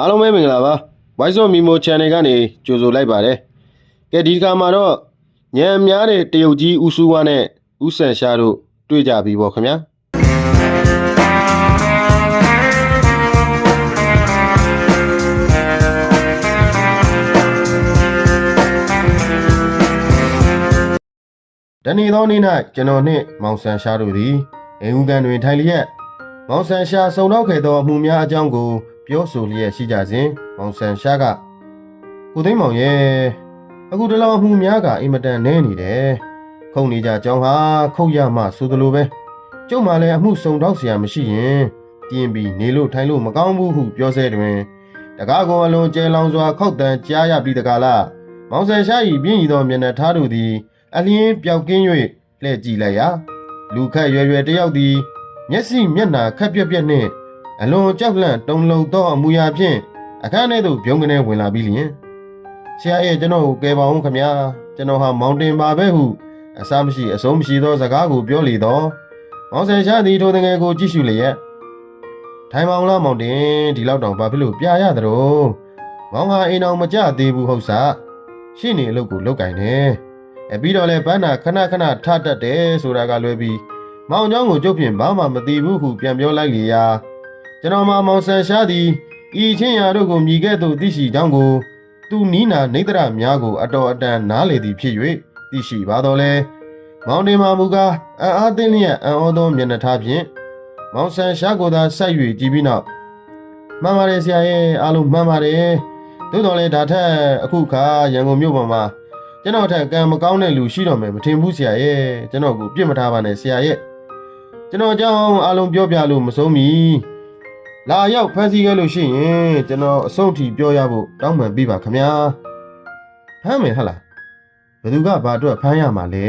အားလုံးပဲမင်္ဂလာပါ Voice of Mimo Channel ကနေကြိုဆိုလိုက်ပါတယ်ကဲဒီကမှာတော့ညံများတဲ့တရုတ်ကြီးဦးစုဝါနဲ့ဦးဆန်ရှာတို့တွေ့ကြပြီပေါ့ခင်ဗျာတနေ့သောနေ့၌ကျွန်တော်နှင့်မောင်ဆန်ရှာတို့သည်အိမ်ဦးကန်တွင်ထိုင်လျက်မောင်ဆန်ရှာစုံတော့ခဲ့သောအမှုများအကြောင်းကို ပြောဆိုလျက်ရှိကြစဉ်မောင်ဆန်ရှာကကိုသိမ်းမောင်ရဲ့အခုတလောအမှုများကအင်မတန်နဲနေတယ်ခုန်နေကြအကြောင်းဟာခုတ်ရမှဆိုသလိုပဲကျုပ်မှလည်းအမှုစုံတော့เสียမရှိရင်ပြင်းပြီးနေလို့ထိုင်လို့မကောင်းဘူးဟုပြောဆဲတွင်တကားကိုအလွန်ကျဲလောင်စွာခောက်တန်ကြားရပြီးတကားလားမောင်ဆန်ရှာ၏ပြင်းဤသောမျက်နှာထားတို့သည် အလျင်းပျောက်ကင်း၍လှည့်ကြည့်လိုက်ရာလူခတ်ရွယ်ရွယ်တယောက်သည်မျက်စိမျက်နှာခက်ပြက်ပြက်နှင့် အလွန်ကြောက်လန့်တုန်လှုပ်သောအမူအရာဖြင့်အခန်းထဲသို့ပြုံးကနေဝင်လာပြီးလျင်ဆရာရဲ့ကျွန်တော်ကိုကယ်ပါအောင်ခမညာကျွန်တော်ဟာမောင်တင်ပါပဲဟုအစားမရှိအဆုံးမရှိသောစကားကိုပြောလေတော့မောင်ဆယ်ရှားသည်ထိုတငယ်ကိုကြည့်ရှုလျက်ထိုင်မောင်လားမောင်တင်ဒီလောက်တောင်ဘာဖြစ်လို့ပြရသတော်မောင်ဟာအိမ်အောင်မကြသေးဘူးဟုတ်စားရှင်းနေအလုပ်ကိုလုပ်ကင်တယ် အပြီးတော့လဲဘန်းနာခဏခဏထတတ်တယ်ဆိုတာကလွဲပြီးမောင်เจ้าကိုကျုပ်ဖြင့်ဘာမှမသိဘူးဟုပြန်ပြောလိုက်လေရာ ကျွန်တော်မှမောင်ဆန်ရှားသည်ဤချင်းရာတို့ကိုမြည်ခဲ့သို့သိရှိကြောင်းကို သူနီးနာနေတရများကို အတော်အတန်နားလေသည်ဖြစ်၍သိရှိပါတော့လဲမောင်တင်မာမူကားအံ့အားသင်းလျက်အံ့ဩသောမျက်နှာထားဖြင့်မောင်ဆန်ရှားကိုသာဆက်၍ကြည်ပြီးနောက်မှန်ပါတယ်ဆရာရဲ့အားလုံးမှန်ပါတယ်သို့တော်လဲဒါထက်အခုခါရန်ကုန်မြို့ပေါ်မှာကျွန်တော်ထက်ကံမကောင်းတဲ့လူရှိတော့မယ်မထင်ဘူးဆရာရဲ့ကျွန်တော်ကိုပြစ်မထားပါနဲ့ဆရာရဲ့ကျွန်တော်အကြောင်းအားလုံးပြောပြလို့မဆုံးမီ လာရောက်ဖန်ဆီးခဲ့လို့ရှိရင်ကျွန်တော်အဆုံးထိပြောရဖို့တောင်းပန်ပေးပါခမညာဖမ်းမယ်ဟဟလားဘယ်သူကဘာအတွက်ဖမ်းရမှာလဲ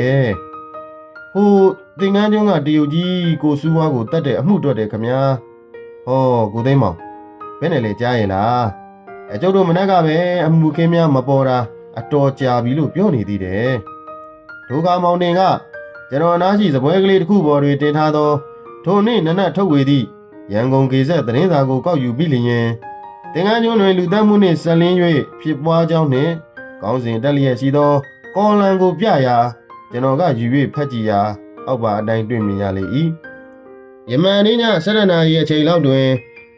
ဟိုသင်္ကန်းကျွန်းကတရုတ်ကြီးကိုစူးဝါးကိုတတ်တဲ့အမှုအတွက်တယ်ခမညာဟောကိုသိမ်းမောင်ဘယ်နဲ့လဲကြားရဲ့လားအကျုပ်တို့မနက်ကပဲအမှုခင်းများမပေါ်တာအတော်ကြာပြီလို့ပြောနေသေးတယ်။ဒုက္ခမောင်တင်ကကျွန်တော်အနားရှိစပွဲကလေးတစ်ခုပေါ်တွင်တင်ထားသောထိုနေ့နနက်ထုတ်ဝေသည့် ရန်ကုန်ကေဆက်သတင်းစာကိုကောက်ယူပြီးလျင်တင်ကန်းကျွန်းတွင်လူသတ်မှုနှင့်ဆက်လင်း၍ဖြစ်ပွားကြောင်းနှင့်ကောင်းစဉ်တက်လျက်ရှိသောကော်လံကိုပြရာကျွန်တော်ကယူ၍ဖတ်ကြည့်ရာအောက်ပါအတိုင်းတွေ့မြင်ရလေ၏ယမန်နေ့ည7နာရီအချိန်လောက်တွင်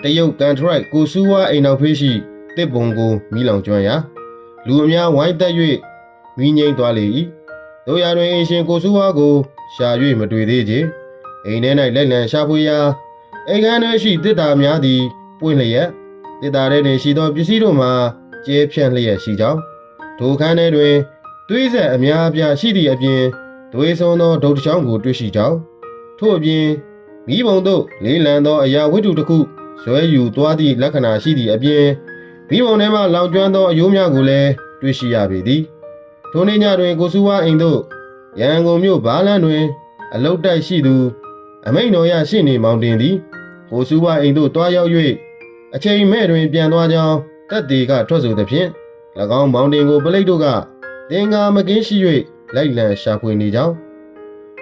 တရုတ်ကန်ထရိုက်ကိုစူးဝါအိမ်နောက်ဖေးရှိတစ်ပုံကိုမိလောင်ကျွမ်းရာလူအများဝိုင်းသက်၍မိငိမ့်သွားလေ၏တို့ရတွင်အရှင်ကိုစုဝါကိုရှာ၍မတွေ့သေးချေအိမ်ထဲ၌လက်လံရှာဖွေရာ အိမ်ခန်းထဲရှိတစ်တာများသည်ပွင့်လျက်တစ်တာထဲတွင်ရှိသောပစ္စည်းတို့မှာကျဲဖြန့်လျက်ရှိကြောင်းဒိုခန်းထဲတွင်သွေးဆက်အများအပြားရှိသည့်အပြင်သွေးဆုံးသောဒုတ်တစ်ချောင်းကိုတွေ့ရှိကြောင်းထို့အပြင်မိဘုံတို့လေးလံသောအရာဝတ္ထုတစ်ခုဇွဲယူသွားသည့်လက္ခဏာရှိသည့်အပြင်မိဘုံထဲမှလောင်ကျွမ်းသောအယိုးများကိုလည်းတွေ့ရှိရပေသည်ထိုနေ့ညတွင်ကိုစုဝါအိမ်သို့ရန်ကုန်မြို့ဘားလန်းတွင် အလုတ်တိုက်ရှိသူ အမိန်တော်ရရှိနေမောင်တင်သည် ကိုစုဝါအိမ်သို့တွားရောက်၍အချိန်မဲ့တွင်ပြန်သွားကြောင်းတက်သေးကထွက်ဆိုသည်ဖြင့်၎င်းမောင်တင်ကိုပလိတ်တို့ကတင်ကာမကင်းရှိ၍လိုက်လံရှာဖွေနေကြောင်း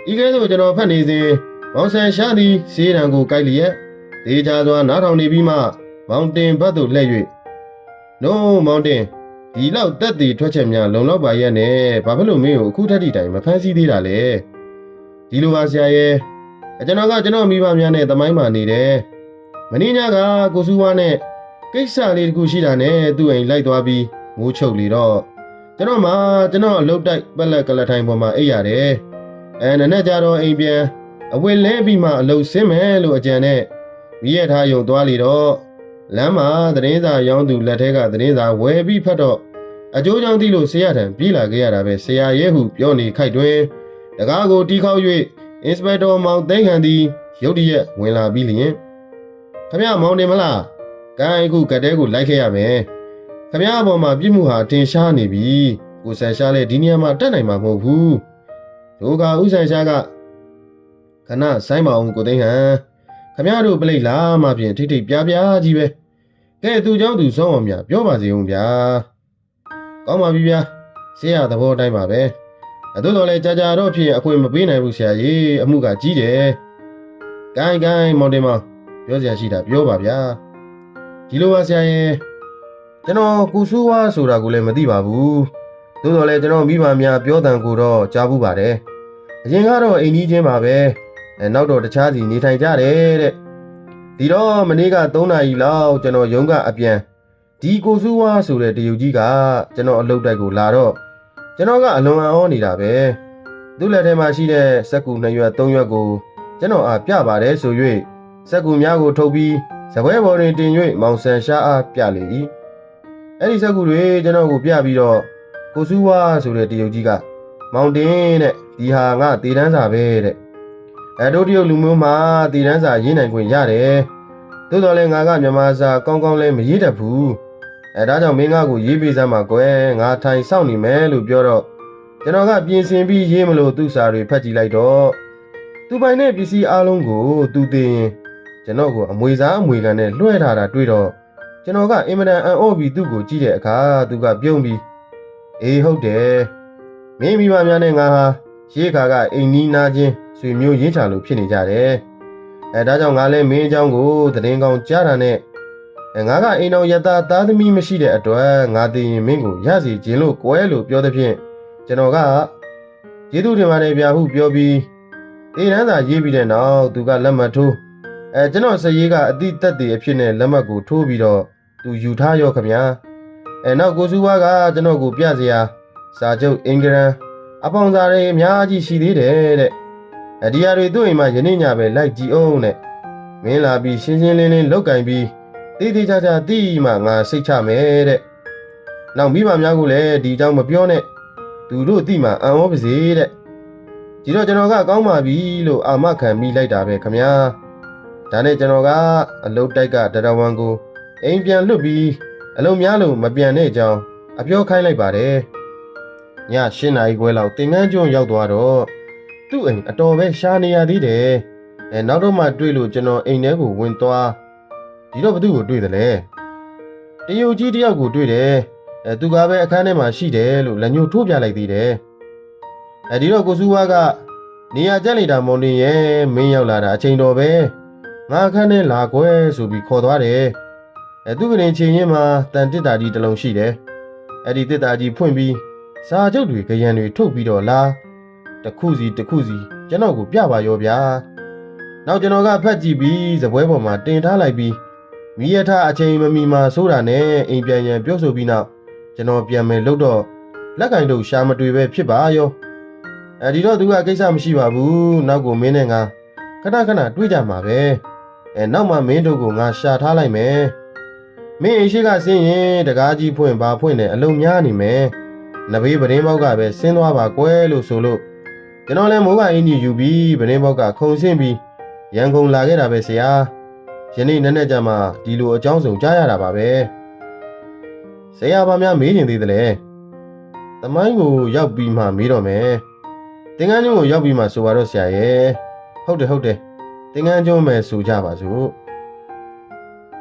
ဤကဲ့သို့ကျွန်တော်ဖတ်နေစဉ်မောင်ဆန်ရှာသည်စေးရန်ကိုကိုက်လျက်ဒေချာစွာနားထောင်နေပြီးမှမောင်တင်ဘက်သို့လှည့်၍နိုးမောင်တင်ဒီလောက်တက်တည်ထွက်ချက်များလုံလောက်ပါရဲ့နဲ့ဘာဖြစ်လို့မင်းကိုအခုထက်ထိတိုင်မဖမ်းဆီးသေးတာလဲဒီလိုပါဆရာရဲ့အ ကျွန်တော်ကကျွန်တော်မိဘများနဲ့တမိုင်းမာနေတယ်မင်းညကကိုစုဝါနဲ့ကိစ္စလေးတခုရှိတာနဲ့သူ့အိမ်လိုက်သွားပြီးမိုးချုပ်လေတော့ကျွန်တော်မှကျွန်တော်အလုတ်တိုက်ပက်လက်ကလထိုင်ပေါ်မှာအိပ်ရတယ်အဲနနဲ့ကြတော့အိမ်ပြန်အဝတ်လဲပြီးမှအလုတ်ဆင်းမယ်လို့အကြံနဲ့မိရထားယုံသွားလေတော့လမ်းမှာသတင်းစာရောင်းသူလက်ထက်ကသတင်းစာဝယ်ပြီးဖတ်တော့အကျိုးကြောင့်သိလို့ဆရာထံပြေးလာခဲ့ရတာပဲဆရာရဲဟုပြောနေခိုက်တွင်တကားကိုတီးခေါက်၍ အင်စပက်တော်မောင်သိန်းခန်သည်ရုတ်တရက်ဝင်လာပြီးလျင်ခမရမောင်တင်မလားကဲအခုကတဲကိုလိုက်ခဲ့ရမယ်ခမရအပေါ်မှာပြစ်မှုဟာတင်ရှားနေပြီကိုဆန်ရှားလဲဒီနေရာမှာတက်နိုင်မှာမဟုတ်ဘူးဒုက္ခဥဆန်ရှားကခဏဆိုင်းပါအောင်ကိုသိန်းဟန် ခမရတို့ပြလိတ်လာမှဖြင့်ထိတ်ထိတ်ပြားပြားကြီးပဲကဲသူเจ้าသူစောင်းအောင်များပြောပါစေဦးဗျာကောင်းပါပြီဗျာဆရာသဘောတိုင်းပါပဲ အတို့တော်လဲကြာကြာတော့ဖြင့်အခွင့်မပေးနိုင်ဘူးဆရာကြီးအမှုကကြီးတယ်ဂိုင်းဂိုင်းမောင်တင်မောင်ပြောစရာရှိတာပြောပါဗျာဒီလိုပါဆရာရဲ့ကျွန်တော်ကိုဆူဝါဆိုတာကိုလည်းမသိပါဘူးသို့တော်လည်းကျွန်တော်မိဘများပြောတန်ကိုတော့ကြားဘူးပါတယ်အရင်ကတော့အိမ်ကြီးချင်းပါပဲအဲနောက်တော့တခြားစီနေထိုင်ကြတယ်တဲ့ဒီတော့မနေ့က3နာရီလောက်ကျွန်တော်ရုံးကအပြန်ဒီကိုဆူဝါဆိုတဲ့တရုတ်ကြီးကကျွန်တော်အလုပ်တိုက်ကိုလာတော့ ကျွန်တော်ကအလွန်အံ့ဩနေတာပဲသူ့လက်ထဲမှာရှိတဲ့စက်ကူ2ရွက်3ရွက်ကိုကျွန်တော်အားပြပါတယ်ဆို၍စက်ကူများကိုထုတ်ပြီးစပွဲပေါ်တွင်တင်၍မောင်ဆန်ရှားအားပြလေ၏အဲ့ဒီစက်ကူတွေကျွန်တော်ကိုပြပြီးတော့ကိုဆူဝါဆိုတဲ့တရုတ်ကြီးကမောင်တင်တဲ့ဒီဟာငါတည်တန်းစာပဲတဲ့အဲတို့တရုတ်လူမျိုးမှာတည်တန်းစာရေးနိုင်ခွင့်ရတယ်သို့တော်လည်းငါကမြန်မာစာကောင်းကောင်းလဲမရေးတတ်ဘူး အဲဒါကြောင့်မင်းငါကိုရေးပေးစမ်းပါကွယ်ငါထိုင်စောင့်နေမယ်လို့ပြောတော့ကျွန်တော်ကပြင်ဆင်ပြီးရေးမလို့သူ့စာတွေဖတ်ကြည့်လိုက်တော့သူပိုင်တဲ့ပစ္စည်းအလုံးကိုသူသိရင်ကျွန်တော်ကိုအမွေစားအမွေခံနဲ့လွှဲထားတာတွေ့တော့ကျွန်တော်ကအင်မတန်အံ့ဩပြီးသူ့ကိုကြည့်တဲ့အခါသူကပြုံးပြီးအေးဟုတ်တယ်မင်းမိဘများနဲ့ငါဟာရေးခါကအိမ်နီးနားချင်းဆွေမျိုးရင်းချလို့ဖြစ်နေကြတယ်အဲဒါကြောင့်ငါလည်းမင်းအကြောင်းကိုသတင်းကောင်းကြားတာနဲ့အဲ ငါကအိမ်တော်ယတာသားသမီးမရှိတဲ့အတွက်ငါသိရင်မင်းကိုရစီခြင်းလို့ကွဲလို့ပြောသဖြင့်ကျွန်တော်ကကျေးဇူးတင်ပါတယ်ဗျာဟုပြောပြီးအေးရန်သာရေးပြီးတဲ့နောက်သူကလက်မှတ်ထိုးအဲကျွန်တော်စရေးကအတိတက်တည်အဖြစ်နဲ့လက်မှတ်ကိုထိုးပြီးတော့သူယူထားရောခင်ဗျာအဲနောက်ကိုစုဝါကကျွန်တော်ကိုပြစရာစာချုပ်အင်္ဂရန်အပေါင်းစားတွေအများကြီးရှိသေးတယ်တဲ့အဒီယာတွေသူ့အိမ်မှာယနေ့ညပဲလိုက်ကြည့်အောင်တဲ့မင်းလာပြီးရှင်းရှင်းလင်းလင်းလောက်ကင်ပြီး တိတိကျကျတိမှငါစိတ်ချမယ်တဲ့နောက်မိဘများကိုလည်းဒီအကြောင်းမပြောနဲ့သူတို့တိမှအံ့ဩပါစေတဲ့ဒီတော့ကျွန်တော်ကကောင်းပါပြီလို့အာမခံမိလိုက်တာပဲခမညာဒါနဲ့ကျွန်တော်ကအလုတ်တိုက်ကတရဝံကိုအိမ်ပြန်လွတ်ပြီးအလုံးများလို့မပြန်တဲ့အကြောင်းအပြောခိုင်းလိုက်ပါတယ်ည၈နာရီခွဲလောက်တင်ငန်းကျွန်းရောက်သွားတော့သူ့အိမ်အတော်ပဲရှားနေရသေးတယ်အဲနောက်တော့မှတွေ့လို့ကျွန်တော်အိမ်ထဲကိုဝင်သွား ဒီတော့ဘသူ့ကိုတွေ့တယ်လဲတရုတ်ကြီးတယောက်ကိုတွေ့တယ်အဲသူကပဲအခန်းထဲမှာရှိတယ်လို့လက်ညှိုးထိုးပြလိုက်သေးတယ်အဲဒီတော့ကိုစုဝါကနေရာကျက်လိုက်တာမောင်တင်ရဲ့မင်းရောက်လာတာအချိန်တော်ပဲငါအခန်းထဲလာကွယ်ဆိုပြီးခေါ်သွားတယ်အဲသူကနေချိန်ရင်းမှာတန်တစ်တာကြီးတစ်လုံးရှိတယ်အဲ့ဒီတစ်တာကြီးဖွင့်ပြီးစာချုပ်တွေကြရန်တွေထုတ်ပြီးတော့လာတစ်ခုစီတစ်ခုစီကျွန်တော်ကိုပြပါရောဗျာနောက်ကျွန်တော်ကဖတ်ကြည့်ပြီးဇပွဲပေါ်မှာတင်ထားလိုက်ပြီး မိရထအချိန်မမီမှာဆိုတာနဲ့အိမ်ပြန်ရန်ပြောဆိုပြီးနောက်ကျွန်တော်ပြန်မယ်လို့တော့လက်ကင်တို့ရှာမတွေ့ပဲဖြစ်ပါရောအဲဒီတော့သူကကိစ္စမရှိပါဘူးနောက်ကိုမင်းနဲ့ငါခဏခဏတွေ့ကြမှာပဲအဲနောက်မှမင်းတို့ကိုငါရှာထားလိုက်မယ်မင်းအိမ်ရှိကဆင်းရင်တကားကြီးဖွင့်ပါဖွင့်တယ်အလုံးများနေမယ်နဘေးပရင်းပေါက်ကပဲဆင်းသွားပါကွယ်လို့ဆိုလို့ကျွန်တော်လည်းမိုးကအင်းကြီးယူပြီးပရင်းပေါက်ကခုံဆင်းပြီးရန်ကုန်လာခဲ့တာပဲဆရာ ယနေ့နက်နက်ကျမှဒီလိုအကြောင်းစုံကြားရတာပါပဲဆရာဘာများမေးနေသေးသလဲသမိုင်းကိုရောက်ပြီးမှမေးတော့မယ်သင်္ကန်းကျွန်းကိုရောက်ပြီးမှဆိုပါတော့ဆရာရဲ့ဟုတ်တယ်ဟုတ်တယ်သင်္ကန်းကျွန်းမယ်ဆိုကြပါစို့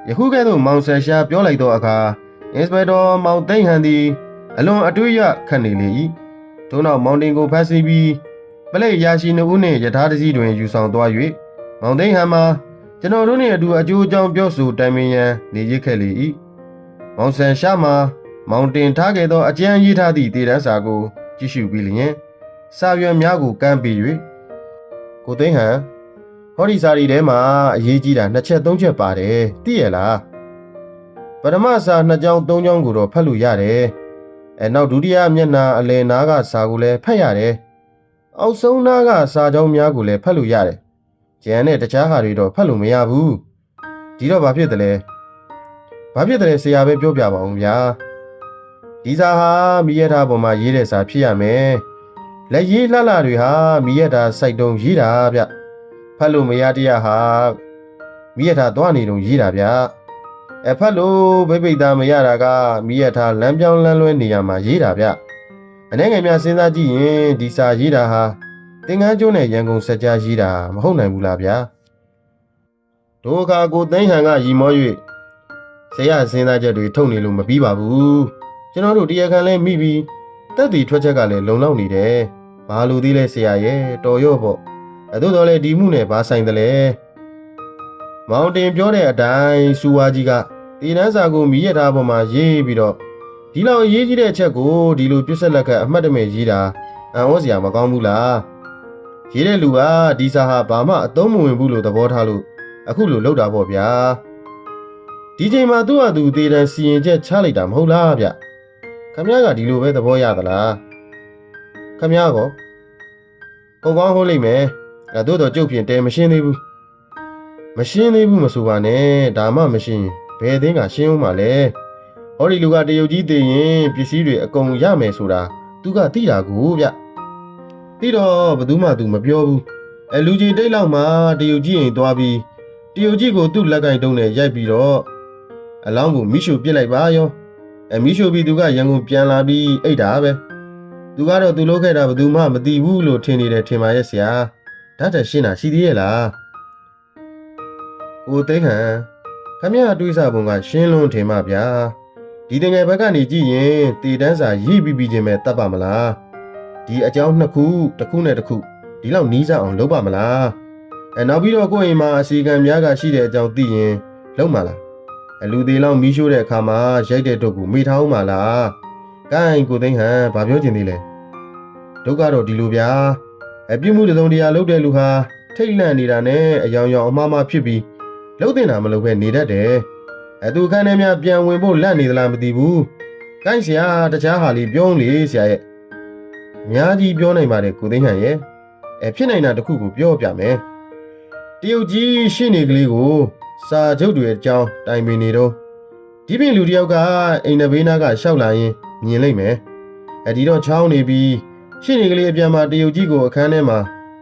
ယခုကဲ့သို့မောင်ဆယ်ရှာပြောလိုက်တော့အခါအင်စပက်တော်မောင်သိန်းဟန်သည်အလွန်အတွေ့ရခတ်နေလေ၏ထို့နောက်မောင်တင်ကိုဖမ်းဆီးပြီးပလက်ရာရှိနှုတ်နှင့်ယထာတစည်းတွင်ယူဆောင်သွား၍မောင်သိန်းဟန်မှာ ကျွန်တော်တို့နှင့်အတူအကျိုးအကြောင်းပြောဆိုတိုင်ပင်ရန်နေရခဲ့လေ၏မောင်ဆန်ရှာမှာမောင်တင်ထားခဲ့သောအကြံရေးထားသည့်တည်တန်းစာကို ကြည့်ရှုပြီးလျင်စာရွက်များကိုကမ်းပေး၍ကိုသိန်းဟန်ဟောဒီစာရီထဲမှာအရေးကြီးတာနှစ်ချက်သုံးချက်ပါတယ်သိရလားပထမစာနှစ်ကြောင်းသုံးကြောင်းကိုတော့ဖတ်လို့ရတယ်အဲနောက်ဒုတိယမျက်နှာအလယ်နားကစာကိုလည်းဖတ်ရတယ်အောက်ဆုံးနားကစာကြောင်းများကိုလည်းဖတ်လို့ရတယ် ကျန်တဲ့တခြားဟာတွေတော့ဖတ်လို့မရဘူးဒီတော့ဘာဖြစ်တယ်လဲဘာဖြစ်တယ်လဲဆရာပဲပြောပြပါဦးဗျာဒီစာဟာမိရထားပေါ်မှာရေးတဲ့စာဖြစ်ရမယ်လက်ရေးလှလှတွေဟာမိရထားစိုက်တုံးရေးတာဗျဖတ်လို့မရတရားဟာမိရထားသွားနေတုံရေးတာဗျအဖတ်လို့ဗိဗိတ်သားမရတာကမိရထားလမ်းပြောင်းလမ်းလွဲနေရမှာရေးတာဗျအနေငယ်များစဉ်းစားကြည့်ရင်ဒီစာရေးတာဟာ သင်္ကန်းကျွန်းနဲ့ရန်ကုန်စက်ကြားရေးတာမဟုတ်နိုင်ဘူးလားဗျာဒိုအခါကိုသိန်းဟန်ကရီမော၍ဆရာစဉ်းစားချက်တွေထုတ်နေလို့မပြီးပါဘူးကျွန်တော်တို့တရားခံလဲမိပြီးတက်တီထွက်ချက်ကလည်းလုံလောက်နေတယ်ဘာလို့သေးလဲဆရာရဲ့တော်ရော့ပေါ့အဲသို့တော်လည်းဒီမှုနဲ့ဘာဆိုင်တယ်လဲမောင်တင်ပြောတဲ့အတိုင်းစူဝါကြီးကတတေတန်းစာကိုမီးရထားပေါ်မှာရေးပြီးတော့ဒီလောက်အရေးကြီးတဲ့အချက်ကိုဒီလိုပြစ်ဆက်လက်က အမှတ်တမဲ့ရေးတာအံ့ဩစရာမကောင်းဘူးလား ရေးတဲ့လူကဒီစာဟာဘာမှအသုံးမဝင်ဘူးလို့သဘောထားလို့အခုလိုလုပ်တာပေါ့ဗျာဒီချိန်မှာသူ့ဟာသူတေတန်းစီရင်ချက်ချလိုက်တာမဟုတ်လားဗျခမရကဒီလိုပဲသဘောရသလားခမရကောဟုတ်ကောင်းဟုတ်လိမ့်မယ်အဲတို့တော့ကြုတ်ဖြင့်တဲမရှင်းသေးဘူးမရှင်းသေးဘူးမဆိုပါနဲ့ဒါမှမရှင်းဘယ်သင်းကရှင်းဦးမှာလဲဟောဒီလူကတရုတ်ကြီးတည်ရင်ပစ္စည်းတွေအကုန်ရမယ်ဆိုတာသူကသိတာကိုဗျ သိတော့ဘယ်သူမှသူမပြောဘူးအဲလူကြီးတိတ်လောက်မှတရုတ်ကြီးရင်သွားပြီးတရုတ်ကြီးကိုသူ့လက်ကင်တုံးနဲ့ရိုက်ပြီးတော့အလောင်းကိုမိရှုပစ်လိုက်ပါရောအဲမိရှုပြီးသူကရန်ကုန်ပြန်လာပြီးအိတ်တာပဲသူကတော့သူလုပ်ခဲ့တာဘယ်သူမှမသိဘူးလို့ထင်နေတယ်ထင်ပါရဲ့ဆရာဒါတက်ရှင်းတာရှိသေးရဲ့လားကိုသိန်းဟန်ခမရတွေးစားပုံကရှင်းလုံးထင်ပါဗျာဒီတငယ်ဘက်ကနေကြည့်ရင်တည်တန်းစာရိပ်ပြီးပြီးချင်းပဲတတ်ပါမလား ဒီအကြောင်းနှစ်ခုတစ်ခုနဲ့တစ်ခုဒီလောက်နီးစပ်အောင်လုပ်ပါမလားအဲနောက်ပြီးတော့ကိုယ့်အိမ်မှာအစီကံများကရှိတဲ့အကြောင်းသိရင်လုပ်မှာလားအလူသေးလောက်မီးရှို့တဲ့အခါမှာရိုက်တဲ့တော့ကိုမေးထားအောင်မလားကိုင်းကိုသိန်းဟန်ဘာပြောချင်သေးလဲဒုက္ခတော့ဒီလိုဗျာအပြစ်မှုတစ်စုံတရာလုပ်တဲ့လူဟာထိတ်လန့်နေတာနဲ့အယောင်ယောင်အမှားမှားဖြစ်ပြီးလှုပ်တင်တာမလုပ်ပဲနေတတ်တယ်အတူခန်းထဲများပြန်ဝင်ဖို့လန့်နေသလားမသိဘူးကိုင်းဆရာတခြားဟာလေးပြောလေဆရာရဲ့ အများကြီးပြောနိုင်ပါတယ်ကိုသိန်းဟန်ရဲ့အဲဖြစ်နိုင်တာတစ်ခုကိုပြောပြမယ်တရုတ်ကြီးရှင်းနေကလေးကိုစာချုပ်တွေအကြောင်းတိုင်ပင်နေတော့ဒီပြင်လူတစ်ယောက်ကအိမ်နဘေးနားကရှောက်လာရင်မြင်လိုက်မယ်အဲဒီတော့ချောင်းနေပြီးရှင်းနေကလေးအပြန်မှာတရုတ်ကြီးကိုအခန်းထဲမှာ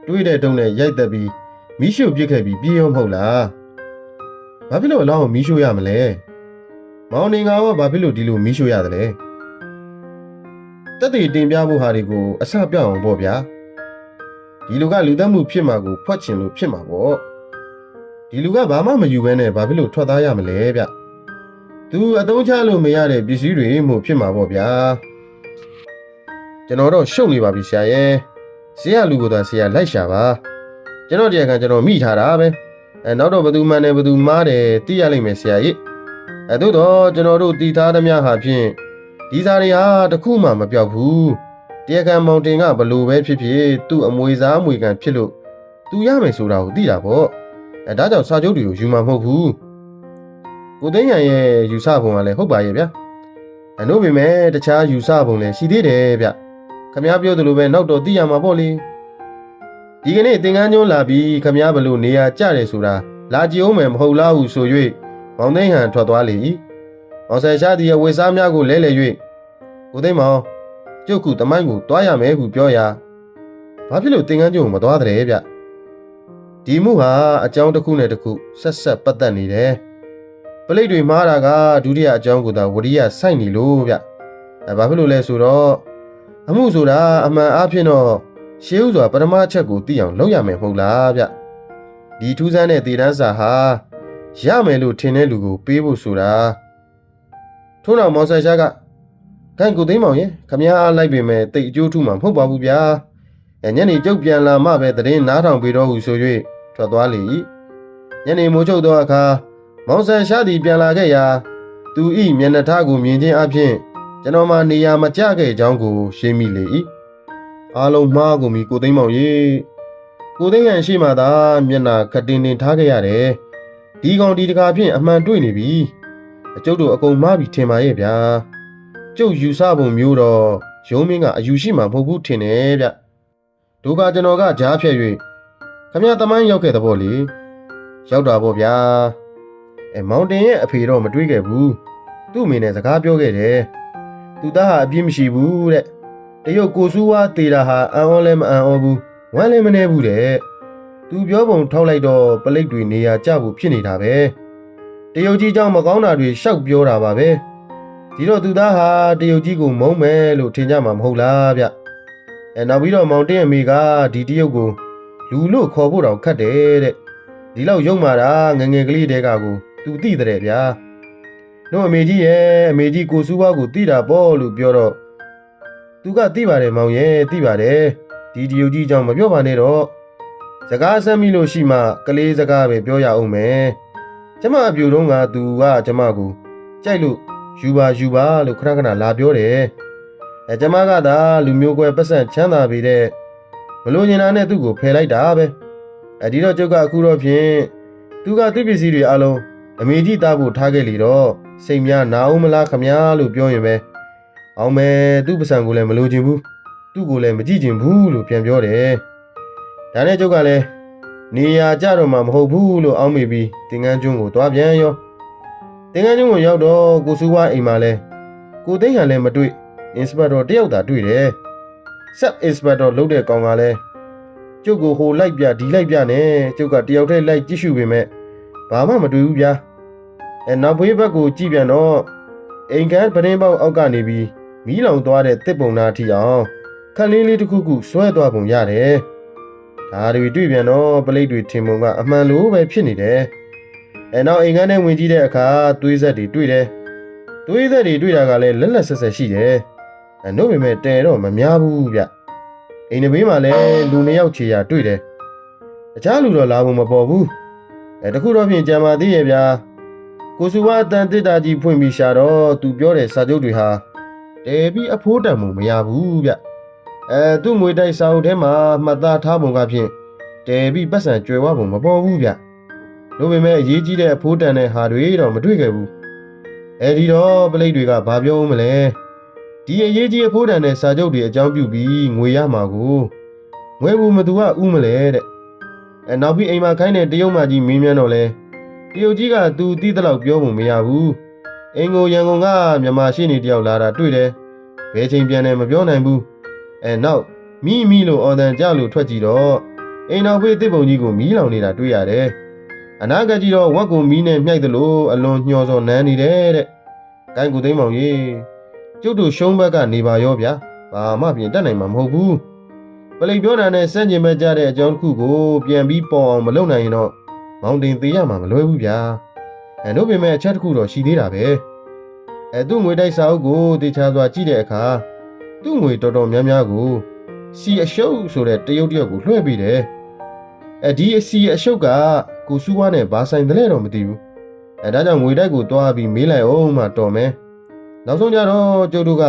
တွေးတဲ့တုံးနဲ့ရိုက်သက်ပြီးမိရှုပစ်ခဲ့ပြီးပြေးရောမဟုတ်လားဘာဖြစ်လို့အလောင်းကိုမိရှုရမလဲမောင်နေငါကဘာဖြစ်လို့ဒီလိုမိရှုရတယ်လဲ တက်တည်တင်ပြဖို့ဟာတွေကိုအစပြောက်အောင်ပေါ့ဗျာဒီလူကလူသက်မှုဖြစ်မှာကိုဖွက်ချင်လို့ဖြစ်မှာပေါ့ဒီလူကဘာမှမယူဘဲနဲ့ဘာဖြစ်လို့ထွက်သားရမလဲဗျသူအတုံးချလို့မရတဲ့ပစ္စည်းတွေမှုဖြစ်မှာပေါ့ဗျာကျွန်တော်တော့ရှုပ်နေပါပြီဆရာရဲ့ဆရာလူကသာဆရာလိုက်ရှာပါကျွန်တော်တရားခံကျွန်တော်မိထားတာပဲအဲနောက်တော့ဘယ်သူမှန်းတယ်ဘယ်သူမားတယ်သိရလိမ့်မယ်ဆရာကြီးအဲသို့တော့ကျွန်တော်တို့တည်ထားသမျှဟာဖြင့် ဒီစားတွေဟာတစ်ခုမှမပြောက်ဘူးတရားခံမောင်တင်ကဘလို့ပဲဖြစ်ဖြစ်သူ့အမွေစားအမွေခံဖြစ်လို့သူရမယ်ဆိုတာကိုသိတာပေါ့အဲဒါကြောင့်စာချုပ်တွေကိုယူမှာမဟုတ်ဘူးကိုသိန်းရန်ရဲ့ယူဆပုံကလည်းဟုတ်ပါရဲ့ဗျာအနို့ပေမဲ့တခြားယူဆပုံလည်းရှိသေးတယ်ဗျခမ ्या ပြောသလိုပဲနောက်တော့သိရမှာပေါ့လေဒီကနေ့သင်္ကန်းကျွန်းလာပြီးခမ ्या ဘလို့နေရာကြတယ်ဆိုတာလာကြည့်အောင်မယ်မဟုတ်လားဟုဆို၍မောင်သိန်းဟန်ထွက်သွားလေ၏ မောင်ဆယ်ရှားသည်အဝေစားများကိုလဲလှယ်၍ကိုသိန်းမောင်ကျုပ်ခုတမိုင်းကိုတွားရမယ်ဟုပြောရာဘာဖြစ်လို့သင်္ကန်းကျွန်းကိုမတွားတဲ့ဗျဒီမှုဟာအကြောင်းတစ်ခုနဲ့တစ်ခုဆက်ဆက်ပတ်သက်နေတယ်ပလိတ်တွေမှားတာကဒုတိယအကြောင်းကိုသာဝရိယစိုက်နေလို့ဗျအဲဘာဖြစ်လို့လဲဆိုတော့အမှုဆိုတာအမှန်အားဖြင့်တော့ရှေးဥစွာပထမအချက်ကိုသိအောင်လုပ်ရမယ်မဟုတ်လားဗျဒီထူးဆန်းတဲ့တည်တန်းစာဟာရမယ်လို့ထင်တဲ့လူကိုပေးဖို့ဆိုတာ ထို့နောက်မောင်ဆန်ရှားကခိုင်ကိုသိမ်းမောင်ရဲ့ခမည်းအားလိုက်ပေမဲ့တိတ်အကျိုးထူမှာမဟုတ်ပါဘူးဗျာအဲညနေကျုပ်ပြန်လာမှပဲတရင်နားထောင်ပြီးတော့ဟုဆို၍ထွက်သွားလေ၏ညနေမိုးချုပ်သောအခါမောင်ဆန်ရှားသည်ပြန်လာခဲ့ရာသူ၏မျက်နှာထားကိုမြင်ခြင်းအပြင်ကျွန်တော်မှနေရာမကျခဲ့ကြောင်းကိုရှင်းမိလေ၏အားလုံးမှားကုန်ပြီကိုသိမ်းမောင်ရေကိုသိမ်းရန်ရှိမှသာမျက်နှာခတင်တင်ထားခဲ့ရတယ်ဒီကောင်ဒီတကာဖြင့်အမှန်တွေ့နေပြီ အကျုပ်တို့အကုန်မှားပြီထင်ပါရဲ့ဗျာကျုပ်ယူဆပုံမျိုးတော့ရုံးမင်းကအယူရှိမှမဟုတ်ဘူးထင်တယ်ဗျဒုက္ခကျွန်တော်ကကြားဖြတ်၍ခမရသမိုင်းရောက်ခဲ့တဲ့ပေါ့လေရောက်တာပေါ့ဗျာအဲမောင်တင်ရဲ့အဖေတော့မတွေးခဲ့ဘူးသူ့အမေနဲ့စကားပြောခဲ့တယ်သူသားဟာအပြစ်မရှိဘူးတဲ့တရုတ်ကိုစူးဝါတေတာဟာအံ့ဩလဲမအံ့ဩဘူးဝမ်းလည်းမနေဘူးတဲ့သူပြောပုံထောက်လိုက်တော့ပလိတ်တွေနေရာကျဖို့ဖြစ်နေတာပဲ တရုတ်ကြီးကြောင့်မကောင်းတာတွေရှောက်ပြောတာပါပဲဒီတော့သူသားဟာတရုတ်ကြီးကိုမုန်းမယ်လို့ထင်ကြမှာမဟုတ်လားဗျအဲနောက်ပြီးတော့မောင်တင်းအမေကဒီတရုတ်ကိုလူလို့ခေါ်ဖို့တောင်ခတ်တယ်တဲ့ဒီလောက်ရုံမာတာငငယ်ကလေးတဲကကိုသူသိတဲ့ဗျာတို့အမေကြီးရဲ့အမေကြီးကိုစူးပွားကိုသိတာပေါ့လို့ပြောတော့သူကသိပါတယ်မောင်ရဲ့သိပါတယ်ဒီတရုတ်ကြီးကြောင့်မပြောပါနဲ့တော့စကားဆက်မိလို့ရှိမှကလေးစကားပဲပြောရအောင်မယ် ကျမအပြူတော့ကသူကကျမကိုကြိုက်လို့ယူပါယူပါလို့ခဏခဏလာပြောတယ်အဲကျမကသာလူမျိုးကွဲပတ်စံချမ်းသာပေတဲ့မလို့ညင်တာနဲ့သူ့ကိုဖယ်လိုက်တာပဲအဲဒီတော့ကျုပ်ကအခုတော့ဖြင့်သူကသူ့ပစ္စည်းတွေအလုံးအမေကြီးသားဖို့ထားခဲ့လေတော့စိတ်များနာအောင်မလားခမညာလို့ပြောရင်ပဲအောင်မယ်သူ့ပစံကိုလည်းမလို့ချင်ဘူးသူ့ကိုလည်းမကြည့်ချင်ဘူးလို့ပြန်ပြောတယ်ဒါနဲ့ကျုပ်ကလည်း နေရာကြတော့မှမဟုတ်ဘူးလို့အောင်းမိပြီးတင်ငန်းကျွန်းကိုတွားပြန်ရောတင်ငန်းကျွန်းကိုရောက်တော့ကိုစုဝါအိမ်မှာလဲကိုသိန်းဟန်လည်းမတွေ့အင်စပက်တော်တယောက်သာတွေ့တယ်ဆက်အင်စပက်တော်လုပ်တဲ့ကောင်ကလည်းကျုပ်ကိုဟိုလိုက်ပြဒီလိုက်ပြနဲ့ကျုပ်ကတယောက်တည်းလိုက်ကြည့်ရှုပေမဲ့ဘာမှမတွေ့ဘူးဗျာအဲနောက်ဘေးဘက်ကိုကြည့်ပြန်တော့အိမ်ကန်ပရင်းပေါက်အောက်ကနေပြီးမီးလောင်သွားတဲ့တစ်ပုံနာထီအောင်ခက်လေးလေးတစ်ခုခုဆွဲသွားပုံရတယ် ဒါတွေတွေ့ပြန်တော့ပလိတ်တွေထင်ပုံကအမှန်လို့ပဲဖြစ်နေတယ်အဲနောက်အိမ်ကန်းထဲဝင်ကြည့်တဲ့အခါသွေးဆက်တွေတွေ့တယ်။သွေးဆက်တွေတွေ့တာကလည်းလက်လက်ဆက်ဆက်ရှိတယ်။အဲနို့ပေမဲ့တဲတော့မများဘူးဗျ။အိမ်တစ်ဘေးမှာလည်းလူနှစ်ယောက်ခြေရာတွေ့တယ်။တခြားလူတော့လာဖို့မပေါ်ဘူး။အဲတခုတော့ဖြင့်ကြံပါသေးရဲ့ဗျာ။ကိုစုဝအတန်တစ်တာကြီးဖွင့်ပြီးရှာတော့သူပြောတဲ့စာချုပ်တွေဟာတဲပြီးအဖိုးတန်မှုမရဘူးဗျ။ အဲသူ့ငွေတိုက်စာအုပ်ထဲမှာမှတ်သားထားပုံကဖြင့်တဲပြီးပတ်စံကြွယ်ဝပုံမပေါ်ဘူးဗျ။လို့ပေမဲ့အရေးကြီးတဲ့အဖိုးတန်တဲ့ဟာတွေတော့မတွေ့ခဲ့ဘူးအဲဒီတော့ပလိတ်တွေကဘာပြောဦးမလဲဒီအရေးကြီးအဖိုးတန်တဲ့စာချုပ်တွေအကြောင်းပြုပြီးငွေရမှာကိုငွေဘူးမသူကဥမလဲတဲ့အဲနောက်ပြီးအိမ်မှာခိုင်းတဲ့တရုတ်မကြီးမင်းမြန်းတော့လဲတရုတ်ကြီးကသူတီးတလောက်ပြောဖို့မရဘူးအင်ကိုရန်ကုန်ကမြန်မာရှိနေတယောက်လာတာတွေ့တယ်ဘယ်ချိန်ပြန်လဲမပြောနိုင်ဘူး အဲနောက်မိမိလို့အော်တန်ကြလို့ထွက်ကြည့်တော့အိမ်နောက်ဖေးတစ်ပုံကြီးကိုမီးလောင်နေတာတွေ့ရတယ်အနာဂတ်ကြီးတော့ဝက်ကုံမီးနဲ့မြိုက်သလိုအလွန်ညှော်စော်နန်းနေတယ်တဲ့။ကိုင်းကူသိမ်းမောင်ကြီးကျုပ်တို့ရှုံးဘက်ကနေပါရောဗျာ။ဘာမှပြင်တတ်နိုင်မှာမဟုတ်ဘူး။ပလိတ်ပြောတာနဲ့စန့်ကျင်ဘက်ကြတဲ့အကြောင်းတစ်ခုကိုပြန်ပြီးပေါ်အောင်မလုပ်နိုင်ရင်တော့မောင်တင်သေးရမှာမလွယ်ဘူးဗျာ။အဲတို့ပေမဲ့အချက်တစ်ခုတော့ရှိသေးတာပဲ။အဲသူ့ငွေတိုက်စာအုပ်ကိုတေချာစွာကြည့်တဲ့အခါ သူ့ငွေတော်တော်များများကိုစီအရှုပ်ဆိုတဲ့တရုတ်တယောက်ကိုလွှဲပေးတယ်။အဲဒီအစီအရှုပ်ကကိုစုဝါနဲ့ဘာဆိုင်တယ်လဲတော့မသိဘူးအဲဒါကြောင့်ငွေတိုက်ကိုတွားပြီးမေးလိုက်အောင်မှတော်မယ်နောက်ဆုံးကြတော့ကျုပ်တို့က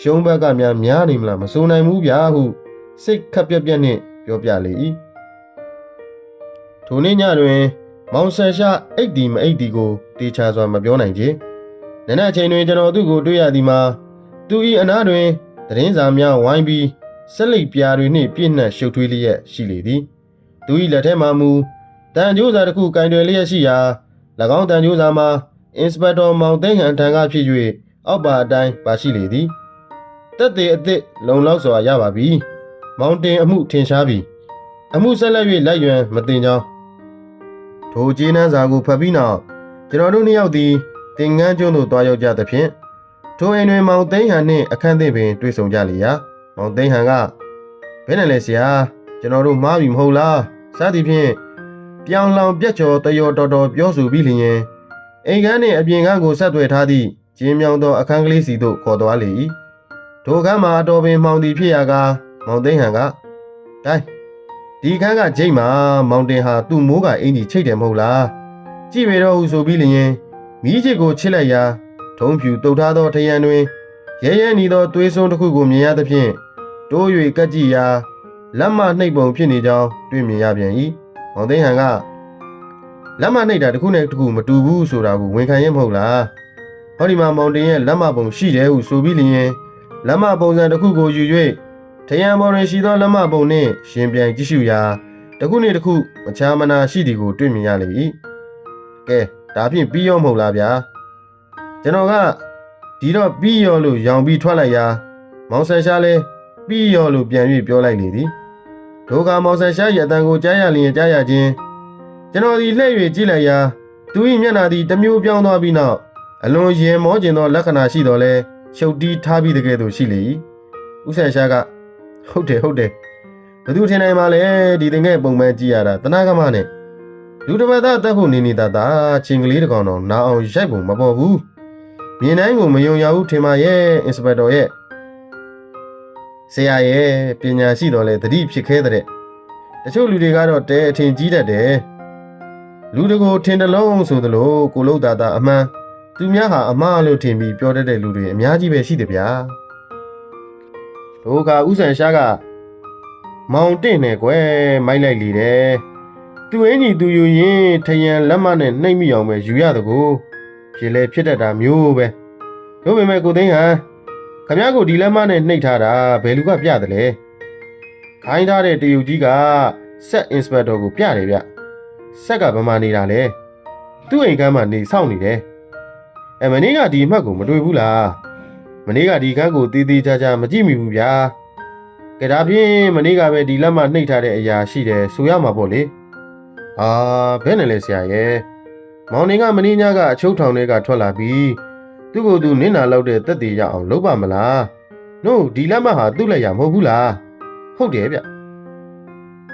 ရှုံးဘက်ကများများနေမလားမစိုးနိုင်ဘူးဗျာဟုစိတ်ခက်ပြက်ပြက်နဲ့ပြောပြလေ၏ထိုနေ့ညတွင် မောင်ဆန်ရှာအိတ်ဒီမအိတ်ဒီကိုတေချာစွာမပြောနိုင်ချေနနက်အချိန်တွင်ကျွန်တော်သူ့ကိုတွေ့ရသည်မှာသူ၏အနားတွင် သတင်းစာများဝိုင်းပြီးဆက်လိပ်ပြားတွေနှင့်ပြည့်နှက်ရှုပ်ထွေးလျက်ရှိလေသည်သူ၏လက်ထဲမှမူတန်ကြိုးစာတစ်ခုကင်တွယ်လျက်ရှိရာ၎င်းတန်ကြိုးစာမှာအင်စပက်တော်မောင်သိန်းဟန်ထံကဖြစ်၍အောက်ပါအတိုင်းပါရှိလေသည်တက်သေးအသစ်လုံလောက်စွာရပါပြီမောင်တင်အမှုထင်ရှားပြီအမှုဆက်လက်၍လိုက်ရွံမတင်ကြောင်းထိုကျေးနန်းစာကိုဖတ်ပြီးနောက်ကျွန်တော်တို့နှစ်ယောက်သည်တင်ငန်းကျွန်းသို့တွားရောက်ကြသဖြင့် ထိုအိမ်တွင်မောင်သိန်းဟန်နှင့်အခန်းသစ်ပင်တွေ့ဆုံကြလေရာမောင်သိန်းဟန်ကဘယ်နဲ့လဲဆရာကျွန်တော်တို့မှားပြီမဟုတ်လားစသည်ဖြင့်ပြောင်လောင်ပြက်ချော်တယောတော်တော်ပြောဆိုပြီးလျင်အိမ်ကန်းနှင့်အပြင်ကန်းကိုဆက်သွယ်ထားသည့်ကျင်းမြောင်သောအခန်းကလေးစီသို့ခေါ်သွားလေ၏ထိုအခန်းမှာတော်ပင်မှောင်သည်ဖြစ်ရာကမောင်သိန်းဟန်ကဒိုင်းဒီအခန်းကဂျိတ်မှာမောင်တင်ဟာသူ့မိုးကအင်ကြီးချိတ်တယ်မဟုတ်လားကြည့်ပေတော့ဟုဆိုပြီးလျင်မိချစ်ကိုချစ်လိုက်ရာ ထုံးဖြူတုတ်ထားသောထရံတွင်ရဲရဲနီသောသွေးစွန်းတစ်ခုကိုမြင်ရသဖြင့်တိုး၍ကက်ကြည့်ရာလက်မနှိပ်ပုံဖြစ်နေကြောင်းတွေ့မြင်ရပြန်၏။မောင်သိန်းဟန်ကလက်မနှိပ်တာတစ်ခုနဲ့တစ်ခုမတူဘူးဆိုတာကိုဝန်ခံရမဟုတ်လား။ဟောဒီမှာမောင်တင်ရဲ့လက်မပုံရှိတယ်ဟုဆိုပြီးလျင်လက်မပုံစံတစ်ခုကိုယူ၍ထရံပေါ်တွင်ရှိသောလက်မပုံနှင့်ရှင်ပြန်ကြည့်ရှုရာတစ်ခုနှင့်တစ်ခုမချာမနာရှိသည်ကိုတွေ့မြင်ရလေ၏။ကဲဒါဖြင့်ပြီးရောမဟုတ်လားဗျာ။ ကျွန်တော်ကဒီတော့ပြီးရောလို့ရောင်ပြီးထွက်လိုက်ရာမောင်ဆန်ရှားလဲပြီးရောလို့ပြန်၍ပြောလိုက်လေသည်ဒုက္ခမောင်ဆန်ရှားရဲ့အတန်ကိုကြားရလျင်ကြားရခြင်းကျွန်တော်ဒီလှည့်၍ကြည့်လိုက်ရာသူ၏မျက်နှာသည်တစ်မျိုးပြောင်းသွားပြီးနောက်အလွန်ရင်မောကျင်သောလက္ခဏာရှိတော်လဲချုပ်တီးထားပြီးတကယ်သို့ရှိလေ၏ဥဆန်ရှားကဟုတ်တယ်ဟုတ်တယ်ဘသူထင်နိုင်မှာလဲဒီတင်ငယ်ပုံမှန်ကြည့်ရတာတနာကမနဲ့လူတစ်ပတ်သားတက်ဖို့နေနေတာတာချင်းကလေးတစ်ကောင်တော့နာအောင်ရိုက်ပုံမပေါ်ဘူး မြင်တိုင်းကိုမယုံရဘူးထင်ပါရဲ့အင်စပက်တော်ရဲ့ဆရာရဲ့ပညာရှိတော်လဲတတိဖြစ်ခဲတဲ့တချို့လူတွေကတော့တဲအထင်ကြီးတတ်တယ်လူတကိုထင်တလုံးဆိုသလိုကိုလုတ်တာတာအမှန်သူများဟာအမှားလို့ထင်ပြီးပြောတတ်တဲ့လူတွေအများကြီးပဲရှိတယ်ဗျာဒိုကဥဆန်ရှားကမောင်တင့်နေကွယ်မိုက်လိုက်လေတယ်သူအင်းကြီးသူယူရင်ထယံလက်မနဲ့နှိမ့်မိအောင်ပဲယူရတကူ ဖြစ်လေဖြစ်တတ်တာမျိုးပဲတို့ပေမဲ့ကိုသိန်းဟန်ခမ ्या ကိုဒီလက်မနဲ့နှိပ်ထားတာဘယ်လူကပြတယ်လဲခိုင်းထားတဲ့တယူကြီးကဆက်အင်စပက်တော်ကိုပြတယ်ဗျဆက်ကဗမာနေတာလဲသူ့အိမ်ကမ်းမှာနေစောင့်နေတယ်အဲမနေ့ကဒီအမှတ်ကိုမတွေ့ဘူးလားမနေ့ကဒီကမ်းကိုတီးတီးခြားခြားမကြည့်မိဘူးဗျာကဲဒါဖြင့်မနေ့ကပဲဒီလက်မနှိပ်ထားတဲ့အရာရှိတယ်ဆိုရမှာပေါ့လေဟာဘယ်နဲ့လဲဆရာရဲ့ မောင်နေကမင်းညာကအချုပ်ထောင်တွေကထွက်လာပြီးသူ့ကိုယ်သူနင့်နာလောက်တဲ့တက်တေရအောင်လုပ်ပါမလားနို့ဒီလက်မဟာသူ့လက်ရမဟုတ်ဘူးလားဟုတ်တယ်ဗျ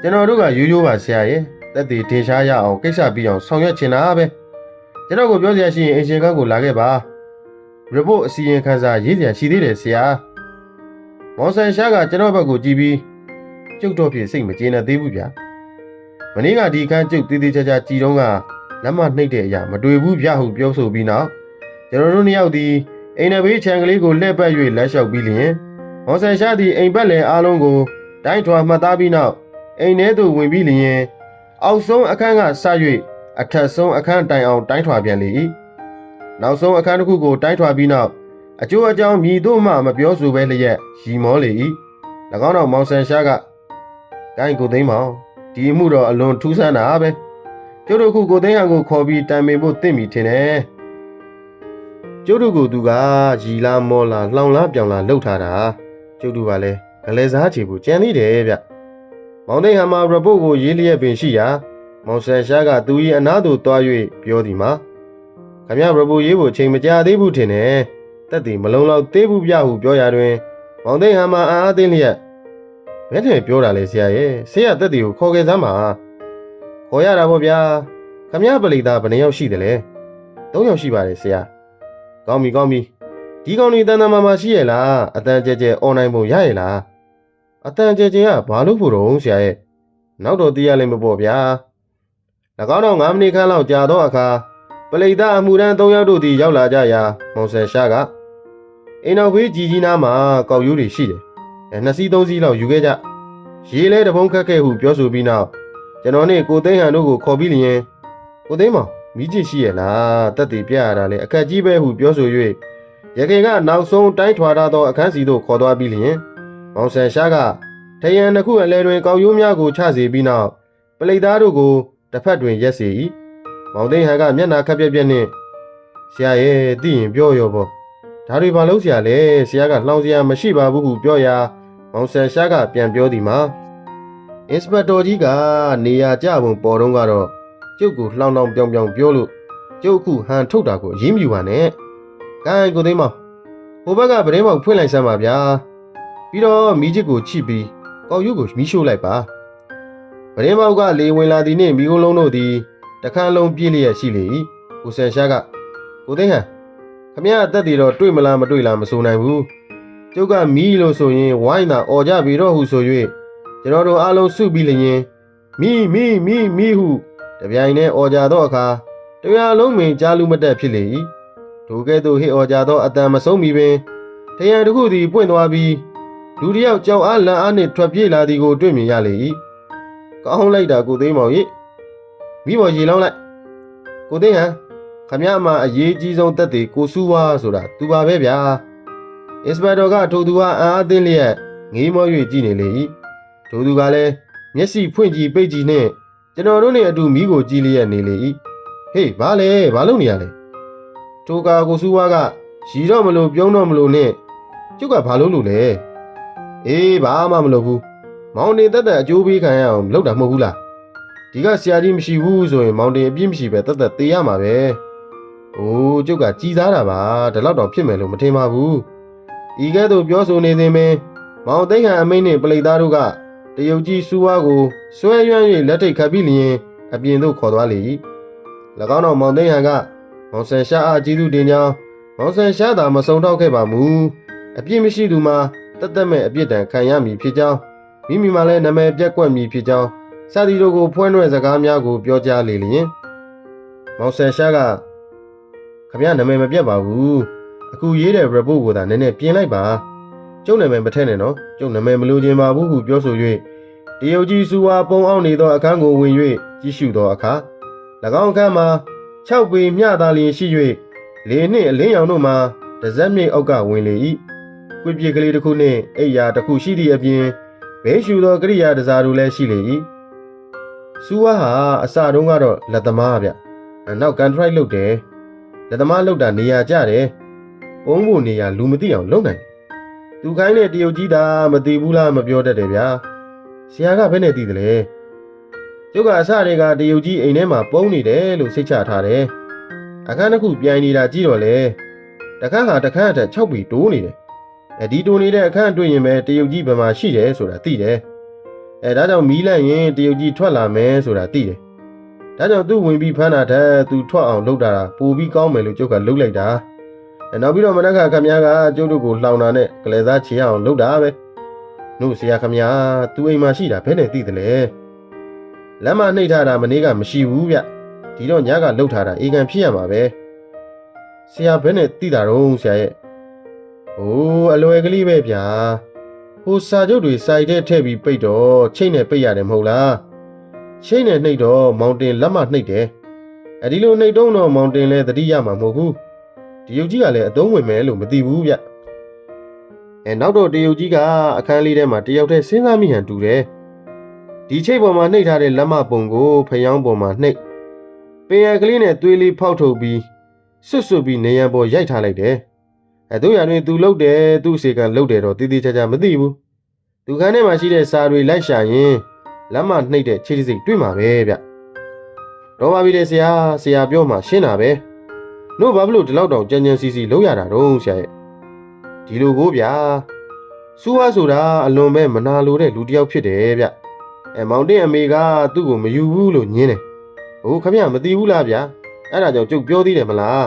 ကျွန်တော်တို့ကရိုးရိုးပါဆရာရဲ့တက်တေတင်ရှားရအောင်ကိစ္စပြီးအောင်ဆောင်ရွက်ချင်တာပဲကျွန်တော်ကိုပြောစရာရှိရင်အင်ရှင်ကန်းကိုလာခဲ့ပါ report အစီရင်ခံစာရေးစရာရှိသေးတယ်ဆရာမော်ဆန်ရှားကကျွန်တော်ဘက်ကိုကြည့်ပြီးကျုပ်တော့ဖြစ်စိတ်မကျေနပ်သေးဘူးဗျာမနေ့ကဒီကန်းကျုပ်တေးသေးချာချာကြည်တော့က လက်မနှိပ်တဲ့အရာမတွေ့ဘူးဗျာဟုပြောဆိုပြီးနောက်ကျွန်တော်တို့နှစ်ယောက်ဒီအိမ်နဘေးခြံကလေးကိုလှည့်ပတ်၍လက်လျှောက်ပြီးလျင်မော်ဆန်ရှားသည်အိမ်ပတ်လည်အားလုံးကိုတိုင်းထွာမှတ်သားပြီးနောက်အိမ်ထဲသို့ဝင်ပြီးလျင်အောက်ဆုံးအခန်းကဆ၍အထက်ဆုံးအခန်းတိုင်အောင်တိုင်းထွာပြန်လေ၏နောက်ဆုံးအခန်းတစ်ခုကိုတိုင်းထွာပြီးနောက်အကျိုးအကြောင်းမြည်တို့မှမပြောဆိုဘဲလျက်ရီမောလေ၏၎င်းတော့မောင်ဆန်ရှားကကိုင်းကိုသိမ်းမောင်ဒီအမှုတော့အလွန်ထူးဆန်းတာပဲ ကျုပ်တို့ခုကိုသိန်းဟန်ကိုခေါ်ပြီးတိုင်ပင်ဖို့တင့်ပြီထင်တယ်ကျုပ်တို့ကသူကရီလာမောလာလှောင်လားပြောင်လားလှုပ်ထားတာကျုပ်တို့ကလည်းဂလဲစားချေဖို့ကြံသေးတယ်ဗျမောင်သိန်းဟန်မှာ report ကိုရေးလျက်ပင်ရှိရာမောင်ဆန်ရှားကသူ၏အနားသို့တွား၍ပြောသည်မှာခမရ report ရေးဖို့ချိန်မကြာသေးဘူးထင်တယ်တက်တည်မလုံလောက်သေးဘူးပြဟုပြောရာတွင်မောင်သိန်းဟန်မှာအာအသင်းလျက်ဘယ်နဲ့ပြောတာလဲဆရာရဲ့ဆေးရတက်တည်ကိုခေါ်ခဲ့စမ်းပါ ခေါ်ရတာပေါ့ဗျာခမရပလီသားဘယ်နှယောက်ရှိတယ်လဲ၃ယောက်ရှိပါတယ်ဆရာကောင်းပြီကောင်းပြီဒီကောင်လေးတန်တန်မာမာရှိရဲ့လားအတန်ကြဲကြဲအွန်လိုင်းပုံရရဲ့လားအတန်ကြဲကြဲကဘာလို့ဖို့တော့ဆရာရဲ့နောက်တော့သိရလိမ့်မပေါ့ဗျာ၎င်းတော့9မိနစ်ခန့်လောက်ကြာတော့အခါပလိတ်သားအမှုရန်၃ယောက်တို့သည်ရောက်လာကြရာမောင်ဆန်ရှားကအိမ်တော်ဘေးကြီးကြီးနားမှာကောက်ရိုးတွေရှိတယ်အဲနှစ်စီးသုံးစီးလောက်ယူခဲ့ကြရေးလဲတပုံးခက်ခဲဟုပြောဆိုပြီးနောက် ကျွန်တော်နဲ့ကိုသိန်းဟန်တို့ကိုခေါ်ပြီးလျင်ကိုသိန်းမောင်မိချစ်ရှိရဲ့လားတက်တည်ပြရတာလေအခက်ကြီးပဲဟုပြောဆို၍ရခင်ကနောက်ဆုံးတိုင်းထွာထားသောအခန်းစီသို့ခေါ်သွားပြီးလျင်မောင်ဆန်ရှားကထယံတစ်ခုအလဲတွင်ကောက်ရိုးများကိုချစေပြီးနောက်ပလိတ်သားတို့ကိုတစ်ဖက်တွင်ရက်စေ၏မောင်သိန်းဟန်ကမျက်နာခက်ပြက်ပြက်နှင့်ဆရာရဲ့သိရင်ပြောရောပေါ့ဒါတွေဘာလို့ဆရာလဲဆရာကလှောင်စရာမရှိပါဘူးဟုပြောရာမောင်ဆန်ရှားကပြန်ပြောသည်မှာ အင်စပက်တော်ကြီးကနေရာကြပုံပေါ်တော့ကတော့ကျုပ်ကိုလှောင်တောင်ပြောင်ပြောင်ပြောလို့ကျုပ်အခုဟန်ထုတ်တာကိုအရင်မြူပါနဲ့။ကိုင်းကိုသိမ်းမောင်ဟိုဘက်ကဗရင်မောင်ဖွင့်လိုက်စမ်းပါဗျာ။ပြီးတော့မိချစ်ကိုချိပြီးကောက်ရုပ်ကိုမီးရှို့လိုက်ပါ။ဗရင်မောင်ကလေဝင်လာသည်နှင့်မိခိုးလုံးတို့သည်တခါလုံးပြည့်လျက်ရှိလေ၏။ကိုဆန်ရှားကကိုသိမ်းဟန်ခမရအသက်တွေတော့တွေ့မလားမတွေ့လားမဆိုနိုင်ဘူး။ကျုပ်ကမီးလို့ဆိုရင်ဝိုင်းတာអော်ကြပြီတော့ဟုဆို၍ ကျွန်တော်တို့အားလုံးစုပြီးလျင်မီးမီးမီးမီးဟုတပြိုင်တည်းអော်ကြသောအခါတရားလုံးပင်ကြားလူမတက်ဖြစ်လေ၏ထိုကဲ့သို့ဟစ်អော်ကြသောအတန်မဆုံးမီပင်ထရန်တစ်ခုသည်ပွင့်သွားပြီးလူတစ်ယောက်ကြောက်အားလန့်အားနှင့်ထွက်ပြေးလာသည်ကိုတွေ့မြင်ရလေ၏ကောင်းလိုက်တာကိုသိမ်းမောင်၏မိဘော်ရေလောင်းလိုက်ကိုသိမ်းဟန်ခမရမအရေးကြီးဆုံးတက်သေးကိုစူးဝါဆိုတာသူပါပဲဗျာအစ်ပက်တော်ကထိုသူဟာအံအားသင်းလျက်ငေးမော၍ကြည့်နေလေ၏ ထိုသူကလည်းမျက်စိဖွင့်ကြည့်ပိတ်ကြည့်နှင့်ကျွန်တော်တို့နဲ့အတူမိကိုကြည့်လျက်နေလေ၏ဟေးဘာလဲဘာလုပ်နေရလဲထိုကာကိုစူးဝါကရီတော့မလို့ပြုံးတော့မလို့နဲ့ကျုပ်ကဘာလုပ်လို့လဲအေးဘာမှမလုပ်ဘူးမောင်တင်တက်တက်အကျိုးပေးခံရအောင်လုပ်တာမဟုတ်ဘူးလားဒီကဆရာကြီးမရှိဘူးဆိုရင်မောင်တင်အပြစ်မရှိပဲတက်တက်သေးရမှာပဲအိုးကျုပ်ကကြည်စားတာပါဒီလောက်တော့ဖြစ်မယ်လို့မထင်ပါဘူးဤကဲ့သို့ပြောဆိုနေစဉ်ပင်မောင်သိန်းဟန်အမိန့်နှင့်ပလိတ်သားတို့က တရုတ်ကြီးစူးဝါကိုဆွဲရွမ်း၍လက်ထိတ်ခတ်ပြီးလျင်အပြင်သို့ခေါ်သွားလေ၏၎င်းတော်မောင်သိန်းဟန်ကမောင်ဆန်ရှားအားကျေးဇူးတင်ကြောင်းမောင်ဆန်ရှားသာမဆုံတော့ခဲ့ပါမူအပြစ်မရှိသူမှာတသက်မဲ့အပြစ်ဒဏ်ခံရမည်ဖြစ်ကြောင်းမိမိမှလည်းနာမည်ပြက်ကွက်မည်ဖြစ်ကြောင်းစသည်တို့ကိုဖွင့်ရွှဲစကားများကိုပြောကြားလေလျင်မောင်ဆန်ရှားကခခမရနာမည်မပြတ်ပါဘူးအခုရေးတဲ့ report ကိုသာနည်းနည်းပြင်လိုက်ပါ ကျုပ်နာမည်မထည့်နဲ့နော်ကျုပ်နာမည်မလိုချင်ပါဘူးဟုပြောဆို၍တရုတ်ကြီးစူဝါပုံအောင်နေသောအခန်းကိုဝင်၍ကြည့်ရှုသောအခါ၎င်းအခန်းမှာ6ပေမျှသာလျင်ရှိ၍လေနှင့်အလင်းရောင်တို့မှာတစ်စက်မြိတ်အောက်ကဝင်လေ၏ကွေပြေကလေးတစ်ခုနှင့်အိယာတစ်ခုရှိသည့်အပြင်ဘဲရှူသောကရိယာတစားတို့လည်းရှိလေ၏စူဝါဟာအစတုန်းကတော့လက်သမားဗျနောက်ကန်ထရိုက်လုပ်တယ်လက်သမားလုပ်တာနေရာကျတယ်ပုံးဖို့နေရာလူမသိအောင်လုပ်နိုင်တယ် သူခိုင်းတဲ့တရုတ်ကြီးသာမသိဘူးလားမပြောတတ်တယ်ဗျာဆရာကဘယ်နဲ့သိတယ်လဲကျုပ်ကအစတွေကတရုတ်ကြီးအိမ်ထဲမှာပုံးနေတယ်လို့စိတ်ချထားတယ်အခန်းတစ်ခုပြိုင်နေတာကြည့်တော့လေတခန်းဟာတခန်းအထက်6ပြီတိုးနေတယ်အဲဒီတိုးနေတဲ့အခန်းတွေ့ရင်ပဲတရုတ်ကြီးဘယ်မှာရှိတယ်ဆိုတာသိတယ်အဲဒါကြောင့်မီးလန့်ရင်တရုတ်ကြီးထွက်လာမယ်ဆိုတာသိတယ်ဒါကြောင့်သူ့ဝင်ပြီးဖမ်းတာထက်သူထွက်အောင်လုပ်တာပိုပြီးကောင်းမယ်လို့ကျုပ်ကလုပ်လိုက်တာအဲ နောက်ပြီးတော့မနက်ကခမ ्या ကကျုပ်တို့ကိုလှောင်တာနဲ့ကလေးစားချေအောင်လုပ်တာပဲနှုတ်ဆရာခမ ्या သူအိမ်မှာရှိတာဘယ်နဲ့သိတယ်လဲလက်မနှိပ်ထားတာမနေ့ကမရှိဘူးဗျဒီတော့ညကလှုပ်ထားတာအေကန်ဖြစ်ရမှာပဲဆရာဘယ်နဲ့သိတာတော့ဆရာရဲ့။အိုးအလွယ်ကလေးပဲဗျာ။ဟိုစာချုပ်တွေစိုက်တဲ့ထည့်ပြီးပိတ်တော့ချိတ်နဲ့ပိတ်ရတယ်မဟုတ်လား။ချိတ်နဲ့နှိပ်တော့မောင်တင်လက်မနှိပ်တယ်။အဲဒီလိုနှိပ်တော့တော့မောင်တင်လည်းသတိရမှာမဟုတ်ဘူး။ တရုတ်ကြီးကလည်းအသုံးဝင်မယ်လို့မသိဘူးဗျ။အဲနောက်တော့တရုတ်ကြီးကအခန်းလေးထဲမှာတယောက်တည်းစဉ်းစားမိဟန်တူတယ်။ဒီချိတ်ပေါ်မှာနှိပ်ထားတဲ့လက်မပုံကိုဖျောင်းပေါ်မှာနှိပ်ပင်ရကလေးနဲ့သွေးလေးဖောက်ထုတ်ပြီးဆွတ်ဆွတ်ပြီးနေရန်ပေါ်ရိုက်ထားလိုက်တယ်။အဲတို့ရတွင်သူလှုပ်တယ်သူ့အစီကံလှုပ်တယ်တော့တည်တည်ချာချာမသိဘူးသူခန်းထဲမှာရှိတဲ့စာတွေလိုက်ရှာရင်လက်မနှိပ်တဲ့ခြေတစ်စိတ်တွေ့မှာပဲဗျတော့ပါပြီလေဆရာဆရာပြောမှရှင်းတာပဲ တို့ဘာဖြစ်လို့ဒီလောက်တောင်ကြံကြံစီစီလှုပ်ရတာတော့ဆရာရဲ့ဒီလိုကိုဗျာစူးဝါဆိုတာအလွန်ပဲမနာလိုတဲ့လူတစ်ယောက်ဖြစ်တယ်ဗျအဲမောင်တင်အမေကသူ့ကိုမယူဘူးလို့ညင်းတယ်ဟိုခမရမသိဘူးလားဗျာအဲ့ဒါကြောင့်ကျုပ်ပြောသေးတယ်မလား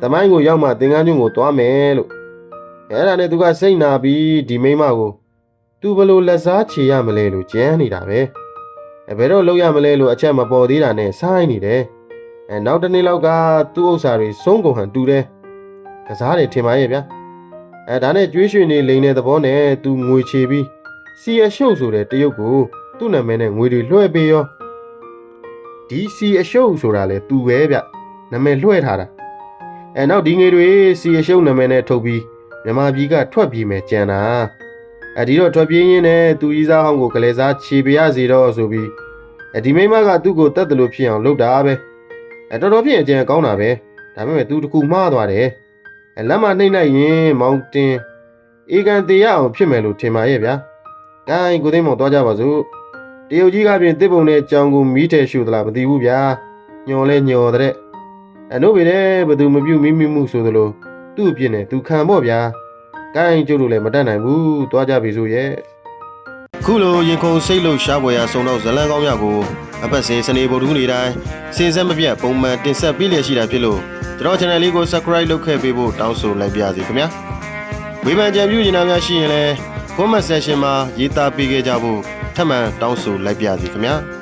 တမိုင်းကိုရောက်မှသင်္ကန်းကျွန်းကိုသွားမယ်လို့အဲ့ဒါနဲ့သူကစိတ်နာပြီးဒီမိန်းမကိုသူဘလို့လက်စားချေရမလဲလို့ကြမ်းနေတာပဲအဲဘယ်တော့လောက်ရမလဲလို့အချက်မပေါ်သေးတာနဲ့ဆိုင်းနေတယ် အဲနောက်တစ်နေ့လောက်ကသူ့ဥစ္စာတွေဆုံးကုန်ဟန်တူတယ်ကစားတယ်ထင်ပါရဲ့ဗျာအဲဒါနဲ့ကျွေးရွှေနေလိန်တဲ့သဘောနဲ့သူငွေချေပြီးစီအရှုပ်ဆိုတဲ့တရုတ်ကိုသူ့နာမည်နဲ့ငွေတွေလွှဲပေးရောဒီစီအရှုပ်ဆိုတာလေသူပဲဗျနာမည်လွှဲထားတာအဲနောက်ဒီငွေတွေစီရရှုံနာမည်နဲ့ထုတ်ပြီးမြန်မာပြည်ကထွက်ပြေးမယ်ကြံတာအဲဒီတော့ထွက်ပြေးရင်းနဲ့သူကြီးစားဟောင်းကိုကလေးစားခြေပြရစီတော့ဆိုပြီးအဲဒီမိမကသူ့ကိုတတ်တယ်လို့ဖြစ်အောင်လုပ်တာပဲ အဲတော်တော်ဖြစ်အကြံကောင်းတာပဲဒါပေမဲ့သူတကူမှားသွားတယ်အဲလက်မနှိမ့်လိုက်ရင်မောင်တင်အေကန်တေရအောင်ဖြစ်မယ်လို့ထင်ပါရဲ့ဗျာ။ကိုင်းကိုသိမ်းမောင်သွားကြပါစို့။တရုတ်ကြီးကပြင်တစ်ပုံနဲ့ကြောင်ကိုမီးထဲရှူသလားမသိဘူးဗျာ။ညော်လဲညော်တဲ့အနို့ပဲလေဘသူမပြုတ်မိမိမှုဆိုသလိုသူ့အပြစ်နဲ့သူခံပေါ့ဗျာ။ကိုင်းကျုပ်တို့လည်းမတတ်နိုင်ဘူး။သွားကြပြီဆိုရဲ့။ခုလိုရင်ခုန်စိတ်လို့ရှားပွဲရဆုံတော့ဇလန်းကောင်းများကို အပတ်စဉ်စနေဗုဒ္ဓဟူးနေ့တိုင်းစင်စက်မပြတ်ပုံမှန်တင်ဆက်ပေးလျက်ရှိတာဖြစ်လို့ကျွန်တော် channel လေးကို subscribe လုပ်ခဲ့ပေးဖို့တောင်းဆိုလိုက်ပါရစေခင်ဗျာ။ဝေဖန်ကြံပြုနေတာများရှိရင်လည်း comment section မှာရေးသားပေးခဲ့ကြဖို့ထပ်မံတောင်းဆိုလိုက်ပါရစေခင်ဗျာ။